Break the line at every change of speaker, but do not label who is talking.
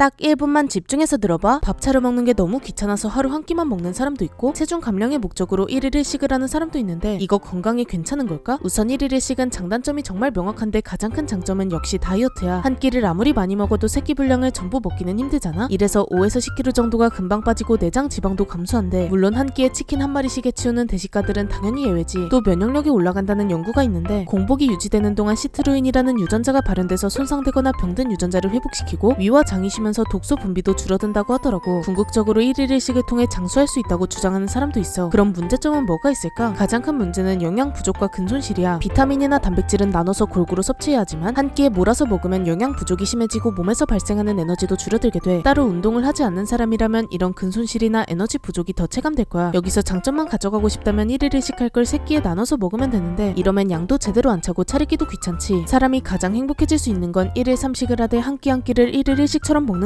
딱 1분만 집중해서 들어봐. 밥 차려 먹는 게 너무 귀찮아서 하루 한 끼만 먹는 사람도 있고 체중 감량의 목적으로 1일 1식을 하는 사람도 있는데 이거 건강에 괜찮은 걸까? 우선 1일 1식은 장단점이 정말 명확한데 가장 큰 장점은 역시 다이어트야. 한 끼를 아무리 많이 먹어도 새끼 분량을 전부 먹기는 힘들잖아. 이래서 5에서 10kg 정도가 금방 빠지고 내장 지방도 감소한대. 물론 한 끼에 치킨 한 마리씩에 치우는 대식가들은 당연히 예외지. 또 면역력이 올라간다는 연구가 있는데 공복이 유지되는 동안 시트루인이라는 유전자가 발현돼서 손상되거나 병든 유전자를 회복시키고 위와 장이 쉬 면서 독소 분비도 줄어든다고 하더라고. 궁극적으로 1일 1식을 통해 장수할 수 있다고 주장하는 사람도 있어. 그럼 문제점은 뭐가 있을까? 가장 큰 문제는 영양 부족과 근손실이야. 비타민이나 단백질은 나눠서 골고루 섭취해야 하지만 한 끼에 몰아서 먹으면 영양 부족이 심해지고 몸에서 발생하는 에너지도 줄어들게 돼. 따로 운동을 하지 않는 사람이라면 이런 근손실이나 에너지 부족이 더 체감될 거야. 여기서 장점만 가져가고 싶다면 1일 1식 할 걸 세 끼에 나눠서 먹으면 되는데 이러면 양도 제대로 안 차고 차리기도 귀찮지. 사람이 가장 행복해질 수 있는 건 1일 3식을 하되 한 끼 한 끼를 1일 1식처럼 먹는